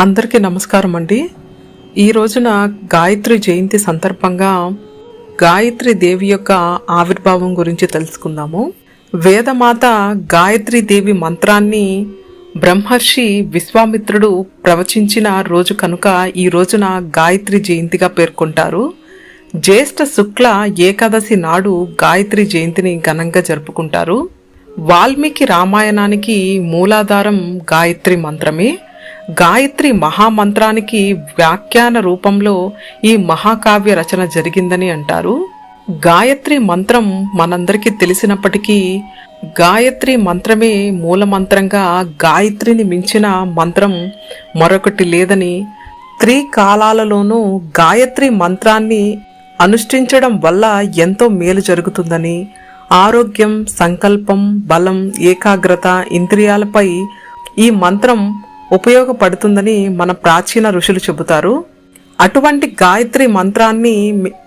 అందరికీ నమస్కారం అండి. ఈ రోజున గాయత్రి జయంతి సందర్భంగా గాయత్రి దేవి యొక్క ఆవిర్భావం గురించి తెలుసుకుందాము. వేదమాత గాయత్రి దేవి మంత్రాన్ని బ్రహ్మర్షి విశ్వామిత్రుడు ప్రవచించిన రోజు కనుక ఈ రోజున గాయత్రి జయంతిగా పేర్కొంటారు. జ్యేష్ఠ శుక్ల ఏకాదశి నాడు గాయత్రి జయంతిని ఘనంగా జరుపుకుంటారు. వాల్మీకి రామాయణానికి మూలాధారం గాయత్రి మంత్రమే. గాయత్రి మహామంత్రానికి వ్యాఖ్యాన రూపంలో ఈ మహాకావ్య రచన జరిగిందని అంటారు. గాయత్రి మంత్రం మనందరికీ తెలిసినప్పటికీ గాయత్రి మంత్రమే మూల మంత్రంగా గాయత్రిని మించిన మంత్రం మరొకటి లేదని త్రికాలాలలోనూ గాయత్రి మంత్రాన్ని అనుష్ఠించడం వల్ల ఎంతో మేలు జరుగుతుందని ఆరోగ్యం సంకల్పం బలం ఏకాగ్రత ఇంద్రియాలపై ఈ మంత్రం ఉపయోగపడుతుందని మన ప్రాచీన ఋషులు చెబుతారు. అటువంటి గాయత్రి మంత్రాన్ని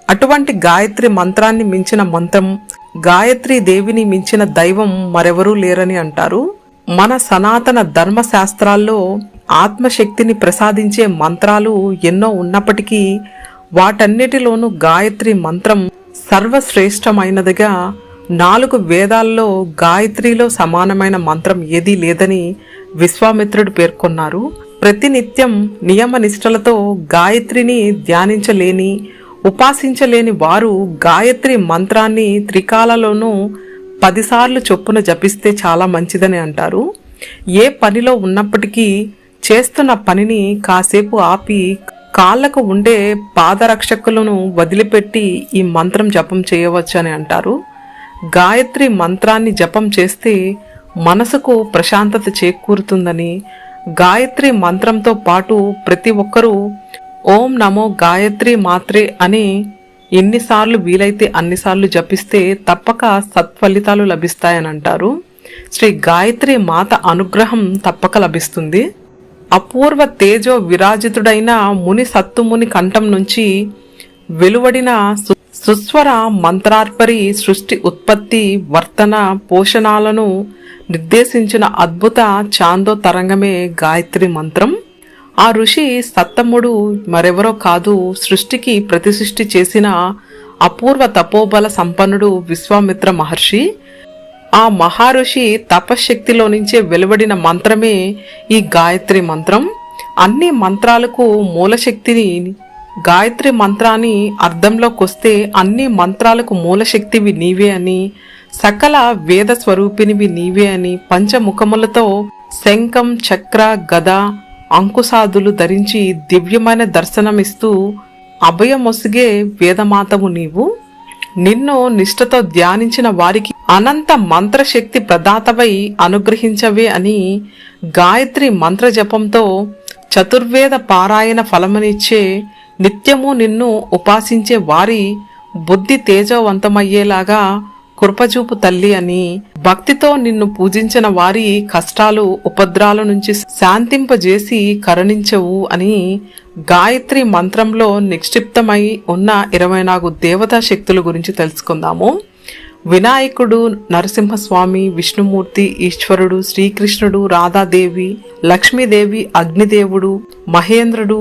అటువంటి గాయత్రి మంత్రాన్ని మించిన మంత్రం గాయత్రి దేవిని మించిన దైవం మరెవరూ లేరని అంటారు. మన సనాతన ధర్మ శాస్త్రాల్లో ఆత్మశక్తిని ప్రసాదించే మంత్రాలు ఎన్నో ఉన్నప్పటికీ వాటన్నిటిలోనూ గాయత్రి మంత్రం సర్వశ్రేష్టమైనదిగా నాలుగు వేదాల్లో గాయత్రిలో సమానమైన మంత్రం ఏదీ లేదని విశ్వామిత్రుడు పేర్కొన్నారు. ప్రతినిత్యం నియమ నిష్టలతో గాయత్రిని ధ్యానించలేని ఉపాసించలేని వారు గాయత్రి మంత్రాన్ని త్రికాలలోనూ పదిసార్లు చొప్పున జపిస్తే చాలా మంచిదని అంటారు. ఏ పనిలో ఉన్నప్పటికీ చేస్తున్న పనిని కాసేపు ఆపి కాళ్ళకు ఉండే పాదరక్షకులను వదిలిపెట్టి ఈ మంత్రం జపం చేయవచ్చు అని అంటారు. గాయత్రి మంత్రాన్ని జపం చేస్తే మనసుకు ప్రశాంతత చేకూరుతుందని గాయత్రి మంత్రంతో పాటు ప్రతి ఒక్కరూ ఓం నమో గాయత్రి మాత్రే అని ఎన్నిసార్లు వీలైతే అన్నిసార్లు జపిస్తే తప్పక సత్ఫలితాలు లభిస్తాయని అంటారు శ్రీ గాయత్రి మాత అనుగ్రహం తప్పక లభిస్తుంది. అపూర్వ తేజో విరాజితుడైన ముని సత్తుముని కంఠం నుంచి వెలువడిన సు- సుస్వర మంత్రార్పరి సృష్టి ఉత్పత్తి వర్తన పోషణాలను నిర్దేశించిన అద్భుత చాందో తరంగమే గాయత్రి మంత్రం. ఆ ఋషి సత్తముడు మరెవరో కాదు సృష్టికి ప్రతిసృష్టి చేసిన అపూర్వ తపోబల సంపన్నుడు విశ్వామిత్ర మహర్షి. ఆ మహర్షి తపశ్శక్తిలో నుంచే వెలువడిన మంత్రమే ఈ గాయత్రి మంత్రం. అన్ని మంత్రాలకు మూలశక్తిని గాయత్రి మంత్రాన్ని అర్థంలోకొస్తే అన్ని మంత్రాలకు మూలశక్తివి నీవే అని సకల వేద స్వరూపినివి నీవే అని పంచముఖములతో శంఖం చక్ర గద అంకుశాదులు ధరించి దివ్యమైన దర్శనమిస్తూ అభయమొసిగే వేదమాతవు నీవు. నిన్ను నిష్ఠతో ధ్యానించిన వారికి అనంత మంత్రశక్తి ప్రదాతవై అనుగ్రహించవే అని గాయత్రి మంత్ర జపంతో చతుర్వేద పారాయణ ఫలమనిచ్చే నిత్యము నిన్ను ఉపాసించే వారి బుద్ధి తేజవంతమయ్యేలాగా కృపచూపు తల్లి అని. భక్తితో నిన్ను పూజించిన వారి కష్టాలు ఉపద్రాల నుంచి శాంతింపజేసి కరుణించవు అని గాయత్రి మంత్రంలో నిక్షిప్తమై ఉన్న ఇరవై నాలుగు దేవతా శక్తుల గురించి తెలుసుకుందాము. వినాయకుడు నరసింహస్వామి విష్ణుమూర్తి ఈశ్వరుడు శ్రీకృష్ణుడు రాధాదేవి లక్ష్మీదేవి అగ్నిదేవుడు మహేంద్రుడు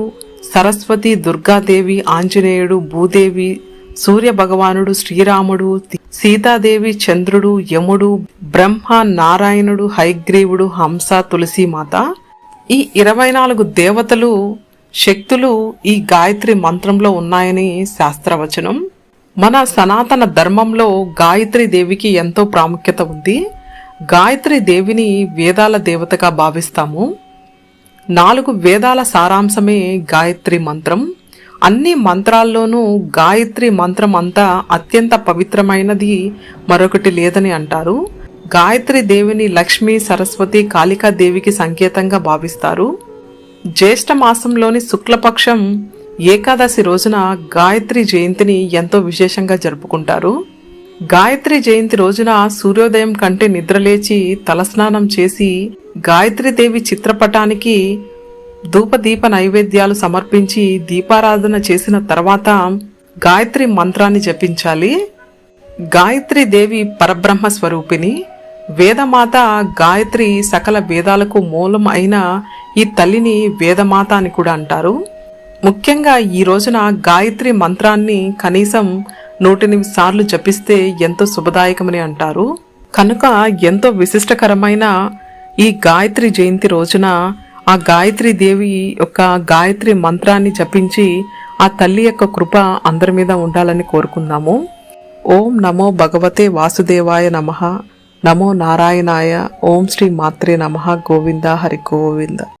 సరస్వతి దుర్గాదేవి ఆంజనేయుడు భూదేవి సూర్య భగవానుడు శ్రీరాముడు సీతాదేవి చంద్రుడు యముడు బ్రహ్మ నారాయణుడు హైగ్రీవుడు హంస తులసీమాత ఈ ఇరవై నాలుగు దేవతలు శక్తులు ఈ గాయత్రి మంత్రంలో ఉన్నాయని శాస్త్రవచనం. మన సనాతన ధర్మంలో గాయత్రి దేవికి ఎంతో ప్రాముఖ్యత ఉంది. గాయత్రి దేవిని వేదాల దేవతగా భావిస్తాము. నాలుగు వేదాల సారాంశమే గాయత్రి మంత్రం. అన్ని మంత్రాల్లోనూ గాయత్రి మంత్రం అంతా అత్యంత పవిత్రమైనది మరొకటి లేదని అంటారు. గాయత్రి దేవిని లక్ష్మి సరస్వతి కాళికా దేవికి సంకేతంగా భావిస్తారు. జ్యేష్ఠ మాసంలోని శుక్లపక్షం ఏకాదశి రోజున గాయత్రి జయంతిని ఎంతో విశేషంగా జరుపుకుంటారు. గాయత్రి జయంతి రోజున సూర్యోదయం కంటే నిద్రలేచి తలస్నానం చేసి గాయత్రీదేవి చిత్రపటానికి ధూపదీప నైవేద్యాలు సమర్పించి దీపారాధన చేసిన తర్వాత గాయత్రి మంత్రాన్ని జపించాలి. గాయత్రి దేవి పరబ్రహ్మ స్వరూపిణి. వేదమాత గాయత్రి సకల వేదాలకు మూలం అయిన ఈ తల్లిని వేదమాత అని కూడా అంటారు. ముఖ్యంగా ఈ రోజున గాయత్రి మంత్రాన్ని కనీసం నూటెనిమిది సార్లు జపిస్తే ఎంతో శుభదాయకమని అంటారు. కనుక ఎంతో విశిష్టకరమైన ఈ గాయత్రి జయంతి రోజున ఆ గాయత్రి దేవి యొక్క గాయత్రి మంత్రాన్ని జపించి ఆ తల్లి యొక్క కృప అందరి మీద ఉండాలని కోరుకుందాము. ఓం నమో భగవతే వాసుదేవాయ నమ. నమో నారాయణాయ. ఓం శ్రీ మాత్రే నమ. గోవింద. హరి గోవింద.